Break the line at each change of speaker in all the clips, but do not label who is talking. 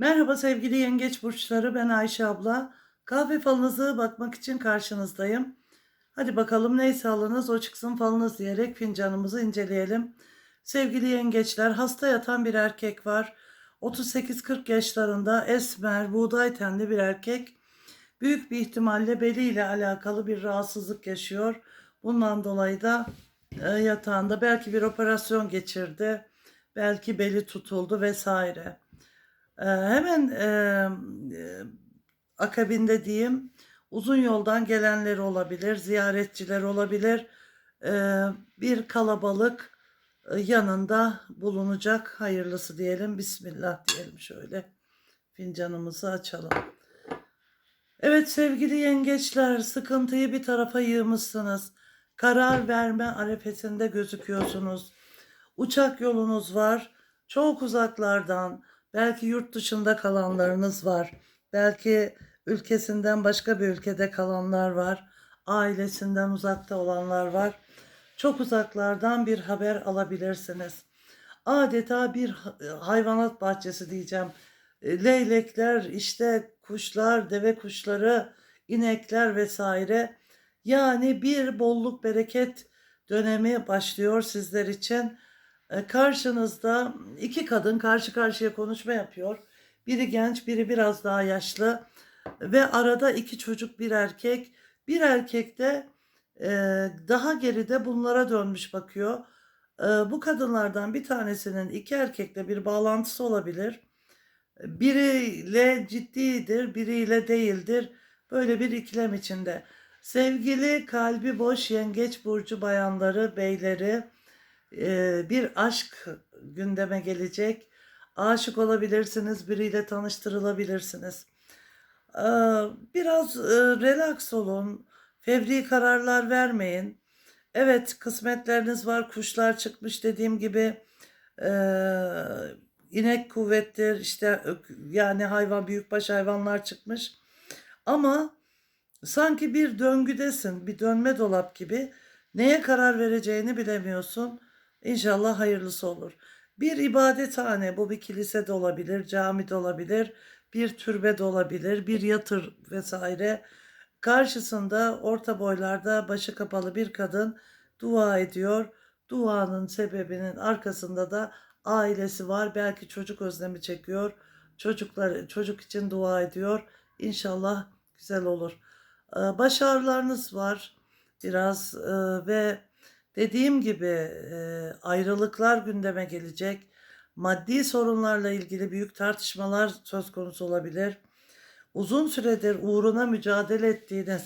Merhaba sevgili yengeç burçları ben Ayşe abla. Kahve falınızı bakmak için karşınızdayım. Hadi bakalım neyse alınız o çıksın falınız diyerek fincanımızı inceleyelim. Sevgili yengeçler hasta yatan bir erkek var. 38-40 yaşlarında esmer, buğday tenli bir erkek. Büyük bir ihtimalle beliyle alakalı bir rahatsızlık yaşıyor. Bundan dolayı da e, yatağında belki bir operasyon geçirdi. Belki beli tutuldu vesaire. Ee, hemen e, e, akabinde diyeyim uzun yoldan gelenler olabilir, ziyaretçiler olabilir. Ee, bir kalabalık e, yanında bulunacak. Hayırlısı diyelim. Bismillah diyelim şöyle. Fincanımızı açalım. Evet sevgili yengeçler sıkıntıyı bir tarafa yığmışsınız. Karar verme arefesinde gözüküyorsunuz. Uçak yolunuz var. Çok uzaklardan, belki yurt dışında kalanlarınız var. Belki ülkesinden başka bir ülkede kalanlar var. Ailesinden uzakta olanlar var. Çok uzaklardan bir haber alabilirsiniz. Adeta bir ha- hayvanat bahçesi diyeceğim. E, Leylekler, işte kuşlar, deve kuşları, inekler vesaire. Yani bir bolluk bereket dönemi başlıyor sizler için. E, Karşınızda iki kadın karşı karşıya konuşma yapıyor. Biri genç, biri biraz daha yaşlı ve arada iki çocuk, bir erkek. Bir erkek de e, daha geride bunlara dönmüş bakıyor. E, bu kadınlardan bir tanesinin iki erkekle bir bağlantısı olabilir. Biriyle ciddidir, biriyle değildir. Böyle bir ikilem içinde. Sevgili kalbi boş yengeç burcu bayanları, beyleri, e, bir aşk gündeme gelecek. Aşık olabilirsiniz, biriyle tanıştırılabilirsiniz. Ee, Biraz e, relax olun, fevri kararlar vermeyin. Evet, kısmetleriniz var, kuşlar çıkmış dediğim gibi. Ee, inek kuvvettir, işte yani hayvan, büyükbaş hayvanlar çıkmış. Ama sanki bir döngüdesin, bir dönme dolap gibi. Neye karar vereceğini bilemiyorsun. İnşallah hayırlısı olur. Bir ibadethane, bu bir kilise de olabilir, cami de olabilir, bir türbe de olabilir, bir yatır vesaire. Karşısında orta boylarda başı kapalı bir kadın dua ediyor. Duanın sebebinin arkasında da ailesi var. Belki çocuk özlemi çekiyor. Çocuklar çocuk için dua ediyor. İnşallah güzel olur. Ee, Başarılarınız var biraz e, ve dediğim gibi ayrılıklar gündeme gelecek. Maddi sorunlarla ilgili büyük tartışmalar söz konusu olabilir. Uzun süredir uğruna mücadele ettiğiniz,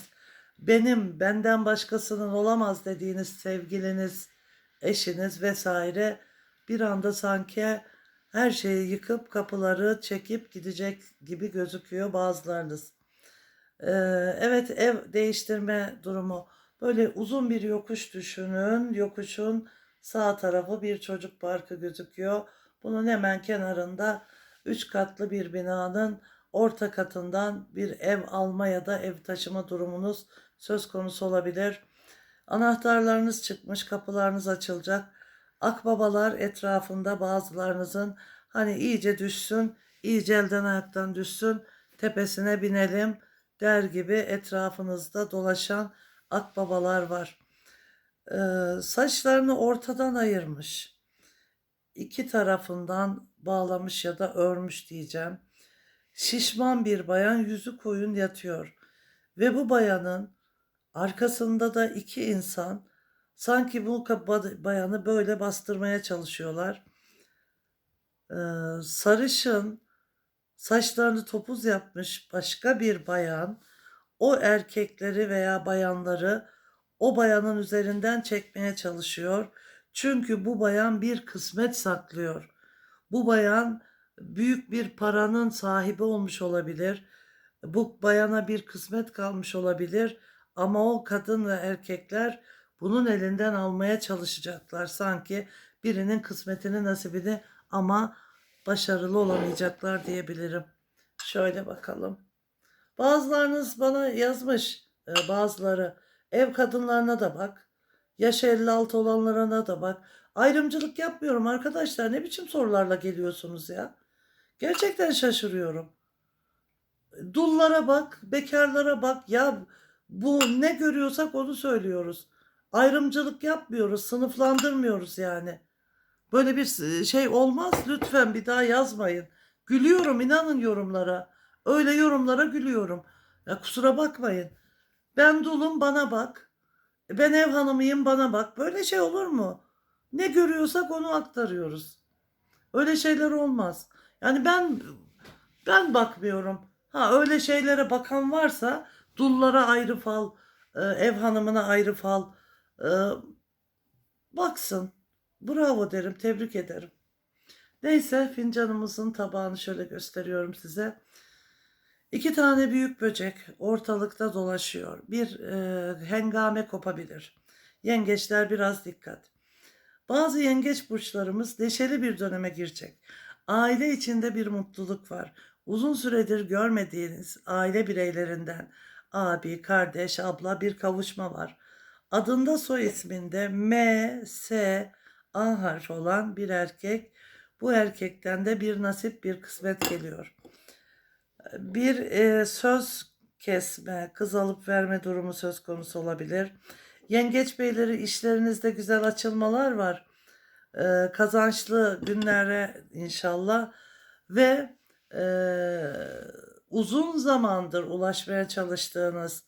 benim benden başkasının olamaz dediğiniz sevgiliniz, eşiniz vesaire bir anda sanki her şeyi yıkıp kapıları çekip gidecek gibi gözüküyor bazılarınız. Ee, evet ev değiştirme durumu. Böyle uzun bir yokuş düşünün. Yokuşun sağ tarafı bir çocuk parkı gözüküyor. Bunun hemen kenarında üç katlı bir binanın orta katından bir ev alma ya da ev taşıma durumunuz söz konusu olabilir. Anahtarlarınız çıkmış, kapılarınız açılacak. Akbabalar etrafında bazılarınızın hani iyice düşsün, iyice elden ayaktan düşsün, tepesine binelim der gibi etrafınızda dolaşan akbabalar var. Ee, saçlarını ortadan ayırmış. İki tarafından bağlamış ya da örmüş diyeceğim. Şişman bir bayan yüzü koyun yatıyor. Ve bu bayanın arkasında da iki insan sanki bu bayanı böyle bastırmaya çalışıyorlar. Ee, sarışın, saçlarını topuz yapmış başka bir bayan o erkekleri veya bayanları o bayanın üzerinden çekmeye çalışıyor. Çünkü bu bayan bir kısmet saklıyor. Bu bayan büyük bir paranın sahibi olmuş olabilir. Bu bayana bir kısmet kalmış olabilir ama o kadın ve erkekler bunun elinden almaya çalışacaklar sanki birinin kısmetini nasibini ama başarılı olamayacaklar diyebilirim. Şöyle bakalım. Bazılarınız bana yazmış e, bazıları ev kadınlarına da bak. Yaş 56 olanlarına da bak. Ayrımcılık yapmıyorum arkadaşlar. Ne biçim sorularla geliyorsunuz ya? Gerçekten şaşırıyorum. Dullara bak, bekarlara bak. Ya bu ne görüyorsak onu söylüyoruz. Ayrımcılık yapmıyoruz, sınıflandırmıyoruz yani. Böyle bir şey olmaz. Lütfen bir daha yazmayın. Gülüyorum inanın yorumlara. Öyle yorumlara gülüyorum. Ya kusura bakmayın. Ben dulum bana bak. Ben ev hanımıyım bana bak. Böyle şey olur mu? Ne görüyorsak onu aktarıyoruz. Öyle şeyler olmaz. Yani ben ben bakmıyorum. Ha öyle şeylere bakan varsa dullara ayrı fal, e, ev hanımına ayrı fal e, baksın. Bravo derim, tebrik ederim. Neyse fincanımızın tabağını şöyle gösteriyorum size. İki tane büyük böcek ortalıkta dolaşıyor. Bir e, hengame kopabilir. Yengeçler biraz dikkat. Bazı yengeç burçlarımız neşeli bir döneme girecek. Aile içinde bir mutluluk var. Uzun süredir görmediğiniz aile bireylerinden abi, kardeş, abla bir kavuşma var. Adında soy isminde M, S, A harfi olan bir erkek. Bu erkekten de bir nasip, bir kısmet geliyor. Bir e, söz kesme, kız alıp verme durumu söz konusu olabilir. Yengeç beyleri işlerinizde güzel açılmalar var. Ee, kazançlı günlere inşallah ve e, uzun zamandır ulaşmaya çalıştığınız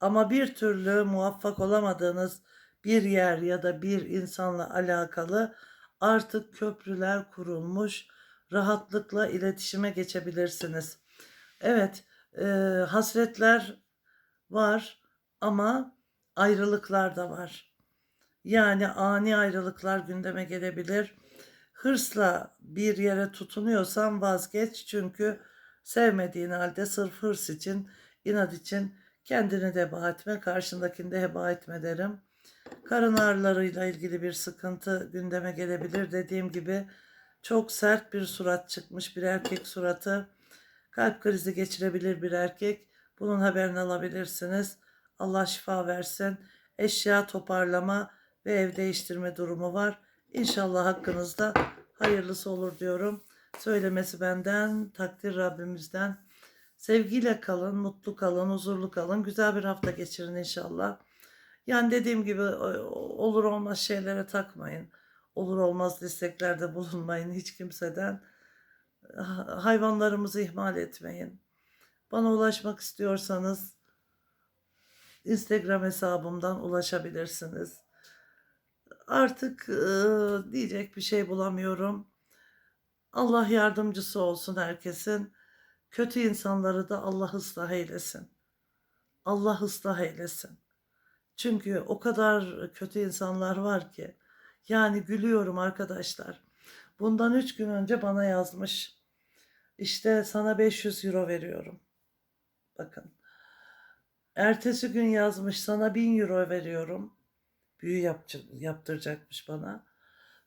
ama bir türlü muvaffak olamadığınız bir yer ya da bir insanla alakalı artık köprüler kurulmuş, rahatlıkla iletişime geçebilirsiniz. Evet, e, hasretler var ama ayrılıklar da var. Yani ani ayrılıklar gündeme gelebilir. Hırsla bir yere tutunuyorsan vazgeç çünkü sevmediğin halde sırf hırs için, inat için kendini de heba etme, karşındakini de heba etme derim. Karın ağrılarıyla ilgili bir sıkıntı gündeme gelebilir. Dediğim gibi çok sert bir surat çıkmış bir erkek suratı. Kalp krizi geçirebilir bir erkek. Bunun haberini alabilirsiniz. Allah şifa versin. Eşya toparlama ve ev değiştirme durumu var. İnşallah hakkınızda hayırlısı olur diyorum. Söylemesi benden, takdir Rabbimizden. Sevgiyle kalın, mutlu kalın, huzurlu kalın. Güzel bir hafta geçirin inşallah. Yani dediğim gibi olur olmaz şeylere takmayın. Olur olmaz isteklerde bulunmayın hiç kimseden. Hayvanlarımızı ihmal etmeyin. Bana ulaşmak istiyorsanız Instagram hesabımdan ulaşabilirsiniz. Artık e, diyecek bir şey bulamıyorum. Allah yardımcısı olsun herkesin. Kötü insanları da Allah ıslah eylesin. Allah ıslah eylesin. Çünkü o kadar kötü insanlar var ki. Yani gülüyorum arkadaşlar. Bundan üç gün önce bana yazmış. İşte sana 500 euro veriyorum. Bakın. Ertesi gün yazmış sana 1000 euro veriyorum. Büyü yaptıracakmış bana.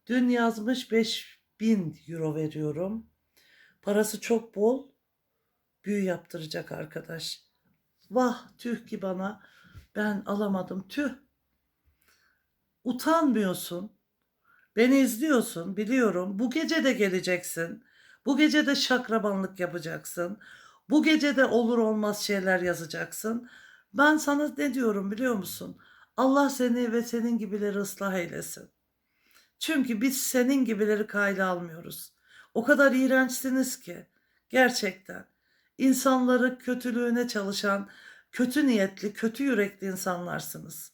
Dün yazmış 5000 euro veriyorum. Parası çok bol. Büyü yaptıracak arkadaş. Vah tüh ki bana. Ben alamadım tüh. Utanmıyorsun. Beni izliyorsun biliyorum. Bu gece de geleceksin. Bu gece de şakrabanlık yapacaksın. Bu gece de olur olmaz şeyler yazacaksın. Ben sana ne diyorum biliyor musun? Allah seni ve senin gibileri ıslah eylesin. Çünkü biz senin gibileri kayda almıyoruz. O kadar iğrençsiniz ki gerçekten insanları kötülüğüne çalışan, kötü niyetli, kötü yürekli insanlarsınız.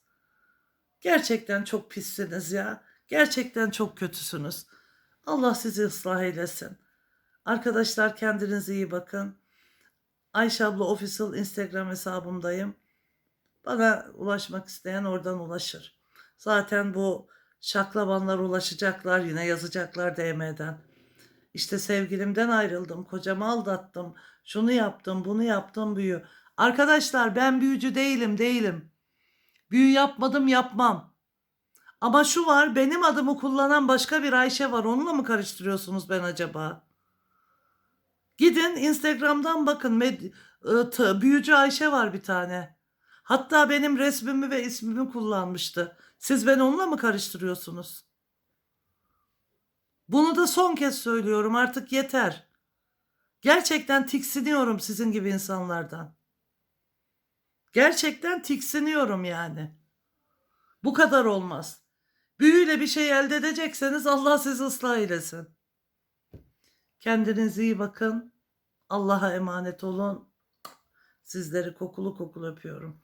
Gerçekten çok pissiniz ya. Gerçekten çok kötüsünüz. Allah sizi ıslah eylesin. Arkadaşlar kendinize iyi bakın. Ayşe abla official Instagram hesabımdayım. Bana ulaşmak isteyen oradan ulaşır. Zaten bu şaklabanlar ulaşacaklar yine yazacaklar DM'den. İşte sevgilimden ayrıldım, kocamı aldattım, şunu yaptım, bunu yaptım büyü. Arkadaşlar ben büyücü değilim, değilim. Büyü yapmadım, yapmam. Ama şu var, benim adımı kullanan başka bir Ayşe var. Onunla mı karıştırıyorsunuz ben acaba? Gidin Instagram'dan bakın. Iı, büyücü Ayşe var bir tane. Hatta benim resmimi ve ismimi kullanmıştı. Siz beni onunla mı karıştırıyorsunuz? Bunu da son kez söylüyorum artık yeter. Gerçekten tiksiniyorum sizin gibi insanlardan. Gerçekten tiksiniyorum yani. Bu kadar olmaz. Büyüyle bir şey elde edecekseniz Allah sizi ıslah eylesin. Kendinize iyi bakın. Allah'a emanet olun. Sizleri kokulu kokulu öpüyorum.